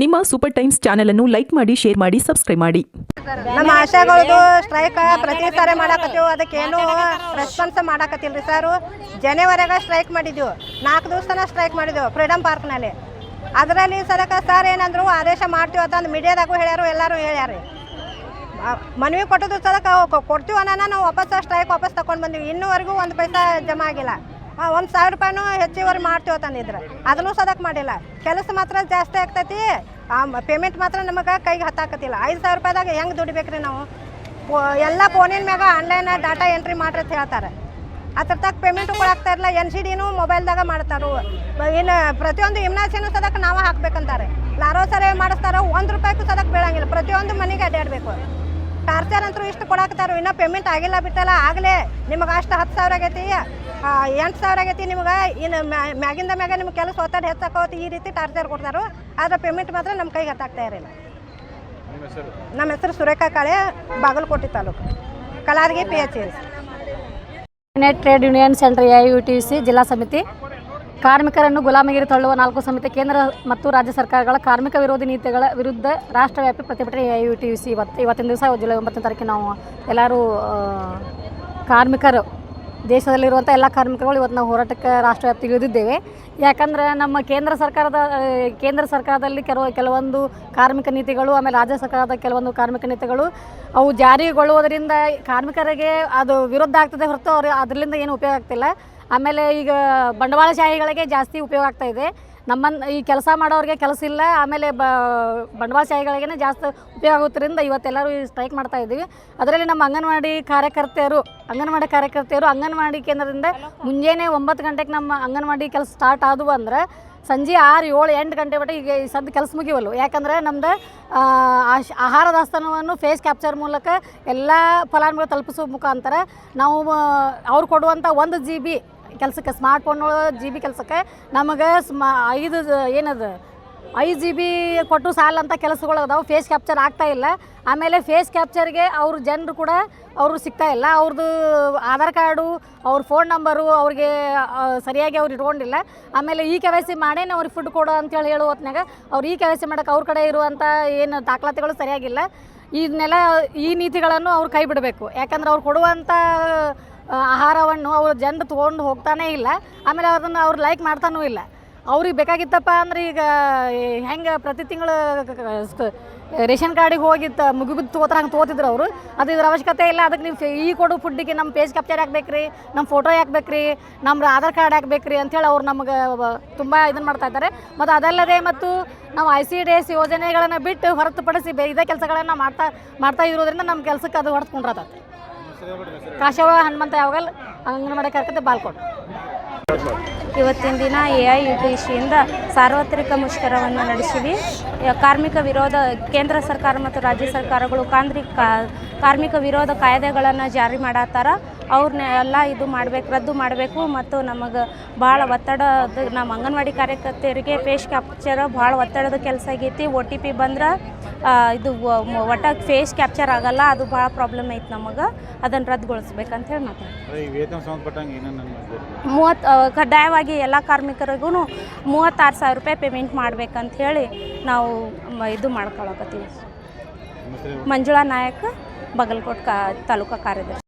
ನಿಮ್ಮ super times channel ಅನ್ನು like ಮಾಡಿ ಶೇರ್ ಮಾಡಿ ಸಬ್ಸ್ಕ್ರೈಬ್ ಮಾಡಿ. ನಮ್ಮ ಆಶಾಗಳದು ಸ್ಟ್ರೈಕ್ ಪ್ರತಿ ಸಾರಿ ಮಾಡಾಕತ್ತೀವಿ. ಅದಕ್ಕೇನು ರೆಸ್ಪಾನ್ಸ್ ಮಾಡಾಕತ್ತಿಲ್ರಿ ಸರ್. ಜನವರಿಯಾಗ ಸ್ಟ್ರೈಕ್ ಮಾಡಿದ್ದೆವು ನಾಲ್ಕು ದಿವಸ ತನಕ ಸ್ಟ್ರೈಕ್ ಮಾಡಿದ್ವು ಫ್ರೀಡಮ್ ಪಾರ್ಕ್ನಲ್ಲಿ ಅದರಲ್ಲಿ ಸರಕ ಸರ್ ಏನಂದ್ರು ಆದೇಶ ಮಾಡ್ತೀವಿ ಅಂತ ಮೀಡಿಯಾದಾಗೂ ಹೇಳ್ಯಾರು, ಎಲ್ಲರೂ ಹೇಳ್ಯಾರಿ. ಮನವಿ ಕೊಟ್ಟದ್ದು ಸದಕ ಕೊಡ್ತೀವಿ ಅನ್ನೋಣ ನಾವು ವಾಪಸ್ ಸ್ಟ್ರೈಕ್ ವಾಪಸ್ ತಗೊಂಡು ಬಂದೀವಿ. ಇನ್ನೂವರೆಗೂ ಒಂದು ಪೈಸಾ ಜಮಾ ಆಗಿಲ್ಲ. ಒಂದು ಸಾವಿರ ರೂಪಾಯಿನೂ ಹೆಚ್ಚುವರಿ ಮಾಡ್ತೀವಿ ತಂದಿದ್ರು ಅದನ್ನು ಸದಕ್ ಮಾಡಿಲ್ಲ. ಕೆಲಸ ಮಾತ್ರ ಜಾಸ್ತಿ ಆಗ್ತೈತಿ. ಪೇಮೆಂಟ್ ಮಾತ್ರ ನಮಗೆ ಕೈಗೆ ಹತ್ತಾಕತ್ತಿಲ್ಲ ಐದು ಸಾವಿರ ರೂಪಾಯಿದಾಗ ಹೆಂಗೆ ದುಡಿಬೇಕ್ರಿ ನಾವು? ಎಲ್ಲ ಫೋನಿನ ಮ್ಯಾಗ ಆನ್ಲೈನ್ ಡಾಟಾ ಎಂಟ್ರಿ ಮಾಡ್ರಿ ಅಂತ ಹೇಳ್ತಾರೆ. ಅದ್ರ ತಕ್ಕ ಪೇಮೆಂಟು ಆಗ್ತಾ ಇರಲ್ಲ ಎನ್ ಸಿ ಡಿನೂ ಮೊಬೈಲ್ದಾಗ ಮಾಡ್ತಾರು. ಇನ್ನು ಪ್ರತಿಯೊಂದು ಇಮ್ನಾಸಿನೂ ಸದಕ್ಕೆ ನಾವು ಹಾಕ್ಬೇಕಂತಾರೆ. ಲಾರೋ ಸರಿ ಮಾಡಿಸ್ತಾರೋ ಒಂದು ರೂಪಾಯಿಗೂ ಸದಕ್ಕೆ ಬೀಳಂಗಿಲ್ಲ. ಪ್ರತಿಯೊಂದು ಮನೆಗೆ ಅಡ್ಡಾಡಬೇಕು ಟಾರ್ಚರ್ ಅಂತೂ ಇಷ್ಟು ಕೊಡಾಕ್ತಾರೋ ಇನ್ನೂ ಪೇಮೆಂಟ್ ಆಗಿಲ್ಲ ಬಿಟ್ಟಲ್ಲ. ಆಗಲೇ ನಿಮಗೆ ಅಷ್ಟು ಹತ್ತು ಸಾವಿರ ಆಗೈತಿ. ಎಂಟು ಸಾವಿರ ಆಗೈತಿ ನಿಮ್ಗೆ. ಇನ್ನು ಮ್ಯಾ- ಮ್ಯಾಗಿಂದ ಮ್ಯಾಗ ನಿಮ್ಗೆ ಕೆಲಸ ಒತ್ತಡ ಹೆಚ್ಚಾಕೋತಿ ಈ ರೀತಿ ಟಾರ್ಚರ್ ಕೊಡ್ತಾರೆ, ಆದರೆ ಪೇಮೆಂಟ್ ಮಾತ್ರ ನಮ್ಮ ಕೈಗೆ ಹತ್ತಾಗ್ತಾ ಇರಲಿಲ್ಲ. ನಮ್ಮ ಹೆಸರು Surekha Kale, Bagalkot taluk. ಕಲಾರಿಗೆ P H S United Trade Union Centre A U T C ಜಿಲ್ಲಾ ಸಮಿತಿ. ಕಾರ್ಮಿಕರನ್ನು ಗುಲಾಮಗಿರಿ ತಳ್ಳುವ ನಾಲ್ಕು ಸಮಿತಿ, ಕೇಂದ್ರ ಮತ್ತು ರಾಜ್ಯ ಸರ್ಕಾರಗಳ ಕಾರ್ಮಿಕ ವಿರೋಧಿ ನೀತಿಗಳ ವಿರುದ್ಧ ರಾಷ್ಟ್ರವ್ಯಾಪಿ ಪ್ರತಿಭಟನೆ ಎ ಯು ಟಿ ಸಿ ಇವತ್ತು ಇವತ್ತಿನ ದಿವಸ, ಜುಲೈ ಒಂಬತ್ತನೇ ತಾರೀಕಿಗೆ ನಾವು ಎಲ್ಲರೂ ಕಾರ್ಮಿಕರು ದೇಶದಲ್ಲಿರುವಂಥ ಎಲ್ಲ ಕಾರ್ಮಿಕರುಗಳು ಇವತ್ತು ನಾವು ಹೋರಾಟಕ್ಕೆ ರಾಷ್ಟ್ರವ್ಯಾಪ್ತಿಗೆ ಇಳಿದಿದ್ದೇವೆ. ಯಾಕಂದರೆ ನಮ್ಮ ಕೇಂದ್ರ ಸರ್ಕಾರದ, ಕೇಂದ್ರ ಸರ್ಕಾರದಲ್ಲಿ ಕೆಲವು, ಕೆಲವೊಂದು ಕಾರ್ಮಿಕ ನೀತಿಗಳು, ಆಮೇಲೆ ರಾಜ್ಯ ಸರ್ಕಾರದ ಕೆಲವೊಂದು ಕಾರ್ಮಿಕ ನೀತಿಗಳು, ಅವು ಜಾರಿಗೊಳ್ಳುವುದರಿಂದ ಕಾರ್ಮಿಕರಿಗೆ ಅದು ವಿರುದ್ಧ ಆಗ್ತದೆ ಹೊರತು ಅವರು ಅದರಿಂದ ಏನು ಉಪಯೋಗ ಆಗ್ತಿಲ್ಲ. ಆಮೇಲೆ ಈಗ ಬಂಡವಾಳಶಾಹಿಗಳಿಗೆ ಜಾಸ್ತಿ ಉಪಯೋಗ ಆಗ್ತಾ ಇದೆ. ನಮ್ಮನ್ನು ಈ ಕೆಲಸ ಮಾಡೋರಿಗೆ ಕೆಲಸ ಇಲ್ಲ ಆಮೇಲೆ ಬ ಬಂಡವಾಳಶಾಹಿಗಳಿಗೆ ಜಾಸ್ತಿ ಉಪಯೋಗ ಆಗೋದ್ರಿಂದ ಇವತ್ತೆಲ್ಲರೂ ಈ ಸ್ಟ್ರೈಕ್ ಮಾಡ್ತಾ ಇದ್ದೀವಿ. ಅದರಲ್ಲಿ ನಮ್ಮ ಅಂಗನವಾಡಿ ಕಾರ್ಯಕರ್ತೆಯರು ಅಂಗನವಾಡಿ ಕಾರ್ಯಕರ್ತೆಯರು ಅಂಗನವಾಡಿ ಕೇಂದ್ರದಿಂದ ಮುಂಜಾನೆ ಒಂಬತ್ತು ಗಂಟೆಗೆ ನಮ್ಮ ಅಂಗನವಾಡಿ ಕೆಲಸ ಸ್ಟಾರ್ಟ್ ಆದವು ಅಂದ್ರೆ ಸಂಜೆ ಆರು ಏಳು ಎಂಟು ಗಂಟೆ ಮಟ್ಟ ಈಗ ಈ ಸದ್ದು ಕೆಲಸ ಮುಗಿವಲ್ಲು ಯಾಕಂದ್ರೆ ಆಶ್- ಆಹಾರ ದಾಸ್ತಾನವನ್ನು ಫೇಸ್ ಕ್ಯಾಪ್ಚರ್ ಮೂಲಕ ಎಲ್ಲ ಫಲಾನುಭವಿ ತಲುಪಿಸೋ ಮುಖಾಂತರ ನಾವು ಅವ್ರು ಕೊಡುವಂಥ ಒಂದು ಜಿ ಬಿ ಕೆಲಸಕ್ಕೆ ಸ್ಮಾರ್ಟ್ ಫೋನ್ ಜಿ ಬಿ ಕೆಲಸಕ್ಕೆ ನಮಗೆ ಸ್ಮಾ ಐದು, ಏನದು, ಐದು ಜಿ ಬಿ ಕೊಟ್ಟು ಸಾಲ ಅಂತ ಕೆಲಸಗಳು ಅದಾವೆ. ಫೇಸ್ ಕ್ಯಾಪ್ಚರ್ ಆಗ್ತಾ ಇಲ್ಲ. ಆಮೇಲೆ ಫೇಸ್ ಕ್ಯಾಪ್ಚರ್ಗೆ ಅವ್ರ ಜನರು ಕೂಡ ಅವರು ಸಿಗ್ತಾ ಇಲ್ಲ. ಅವ್ರದ್ದು ಆಧಾರ್ ಕಾರ್ಡು, ಅವ್ರ ಫೋನ್ ನಂಬರು ಅವ್ರಿಗೆ ಸರಿಯಾಗಿ ಅವ್ರು ಇಟ್ಕೊಂಡಿಲ್ಲ. ಆಮೇಲೆ ಈ ಕೆ ವೈ ಸಿ ಮಾಡೇನೆ ಅವ್ರಿಗೆ ಫುಡ್ ಕೊಡು ಅಂತೇಳಿ ಹೇಳೋ ಹೊತ್ನಾಗ ಅವ್ರು ಈ ಕೆ ವೈ ಸಿ ಮಾಡೋಕೆ ಅವ್ರ ಕಡೆ ಇರುವಂಥ ಏನು ದಾಖಲಾತಿಗಳು ಸರಿಯಾಗಿಲ್ಲ. ಇದನ್ನೆಲ್ಲ ಈ ನೀತಿಗಳನ್ನು ಅವ್ರು ಕೈ ಬಿಡಬೇಕು. ಯಾಕಂದ್ರೆ ಅವ್ರು ಕೊಡುವಂಥ ಆಹಾರವನ್ನು ಅವ್ರು ಜನರು ತೊಗೊಂಡು ಹೋಗ್ತಾನೇ ಇಲ್ಲ. ಆಮೇಲೆ ಅದನ್ನು ಅವ್ರು ಲೈಕ್ ಮಾಡ್ತಾನೂ ಇಲ್ಲ. ಅವ್ರಿಗೆ ಬೇಕಾಗಿತ್ತಪ್ಪ ಅಂದ್ರೆ ಈಗ ಹೆಂಗೆ ಪ್ರತಿ ತಿಂಗಳು ರೇಷನ್ ಕಾರ್ಡಿಗೆ ಹೋಗಿ ತ ಮುಗಿಬಿದ್ದು ತಗೋತಾರೆ ಹಂಗೆ ತೊಗೋತಿದ್ರು ಅವರು. ಅದು ಇದ್ರ ಅವಶ್ಯಕತೆ ಇಲ್ಲ. ಅದಕ್ಕೆ ನೀವು ಈ ಕೊಡು ಫುಡ್ಡಿಗೆ ನಮ್ಮ ಪೇಜ್ ಕ್ಯಾಪ್ಚರ್ ಹಾಕ್ಬೇಕ್ರಿ ನಮ್ಮ ಫೋಟೋ ಹಾಕ್ಬೇಕ್ರಿ ನಮ್ಮ ಆಧಾರ್ ಕಾರ್ಡ್ ಹಾಕ್ಬೇಕ್ರಿ ಅಂಥೇಳಿ ಅವ್ರು ನಮಗೆ ತುಂಬ ಇದನ್ನು ಮಾಡ್ತಾ ಇದ್ದಾರೆ. ಮತ್ತು ಅದಲ್ಲದೆ ಮತ್ತು ನಾವು ಐ ಸಿ ಡಿ ಎಸ್ ಯೋಜನೆಗಳನ್ನು ಬಿಟ್ಟು ಹೊರತುಪಡಿಸಿ ಬೇ ಇದೇ ಕೆಲಸಗಳನ್ನು ಮಾಡ್ತಾ ಮಾಡ್ತಾ ಇರೋದ್ರಿಂದ ನಮ್ಮ ಕೆಲಸಕ್ಕೆ ಅದು ಹೊರತು ಕಾಶವ ಹನುಮಂತ ಯಾವಾಗಲ್ ಅಂಗನವಾಡಿ ಕಾರ್ಯಕರ್ತೆ ಬಾಲ್ಕೋಟ್. ಇವತ್ತಿನ ದಿನ ಎ ಐ ಯು ಟಿ ಸಿಯಿಂದ ಸಾರ್ವತ್ರಿಕ ಮುಷ್ಕರವನ್ನು ನಡೆಸಿವಿ ಕಾರ್ಮಿಕ ವಿರೋಧ, ಕೇಂದ್ರ ಸರ್ಕಾರ ಮತ್ತು ರಾಜ್ಯ ಸರ್ಕಾರಗಳು ಕಾಂದ್ರಿ ಕಾರ್ಮಿಕ ವಿರೋಧ ಕಾಯ್ದೆಗಳನ್ನು ಜಾರಿ ಮಾಡತ್ತಾರ. ಅವ್ರನ್ನ ಎಲ್ಲ ಇದು ಮಾಡಬೇಕು ರದ್ದು ಮಾಡಬೇಕು ಮತ್ತು ನಮಗೆ ಭಾಳ ಒತ್ತಡದ ನಮ್ಮ ಅಂಗನವಾಡಿ ಕಾರ್ಯಕರ್ತೆಯರಿಗೆ ಫೇಸ್ ಕ್ಯಾಪ್ಚರ್ ಭಾಳ ಒತ್ತಡದ ಕೆಲಸ ಆಗೈತಿ. ಒ ಟಿ ಪಿ ಬಂದ್ರೆ ಇದು ಒಟ್ಟ ಫೇಸ್ ಕ್ಯಾಪ್ಚರ್ ಆಗಲ್ಲ ಅದು ಭಾಳ ಪ್ರಾಬ್ಲಮ್ ಐತೆ ನಮಗೆ. ಅದನ್ನು ರದ್ದುಗೊಳಿಸ್ಬೇಕಂತ ಹೇಳಿ ನನ್ನ ಮೂವತ್ತು ಕಡ್ಡಾಯವಾಗಿ ಎಲ್ಲ ಕಾರ್ಮಿಕರಿಗೂ ಮೂವತ್ತಾರು ಸಾವಿರ ರೂಪಾಯಿ ಪೇಮೆಂಟ್ ಮಾಡ್ಬೇಕಂತ ಹೇಳಿ ನಾವು ಇದು ಮಾಡ್ಕೊಳಕತ್ತೀವಿ. ಮಂಜುಳಾ ನಾಯಕ್ ಬಗಲ್ಕೋಟ್ ಕಾ ತಾಲೂಕಾ ಕಾರ್ಯದರ್ಶಿ.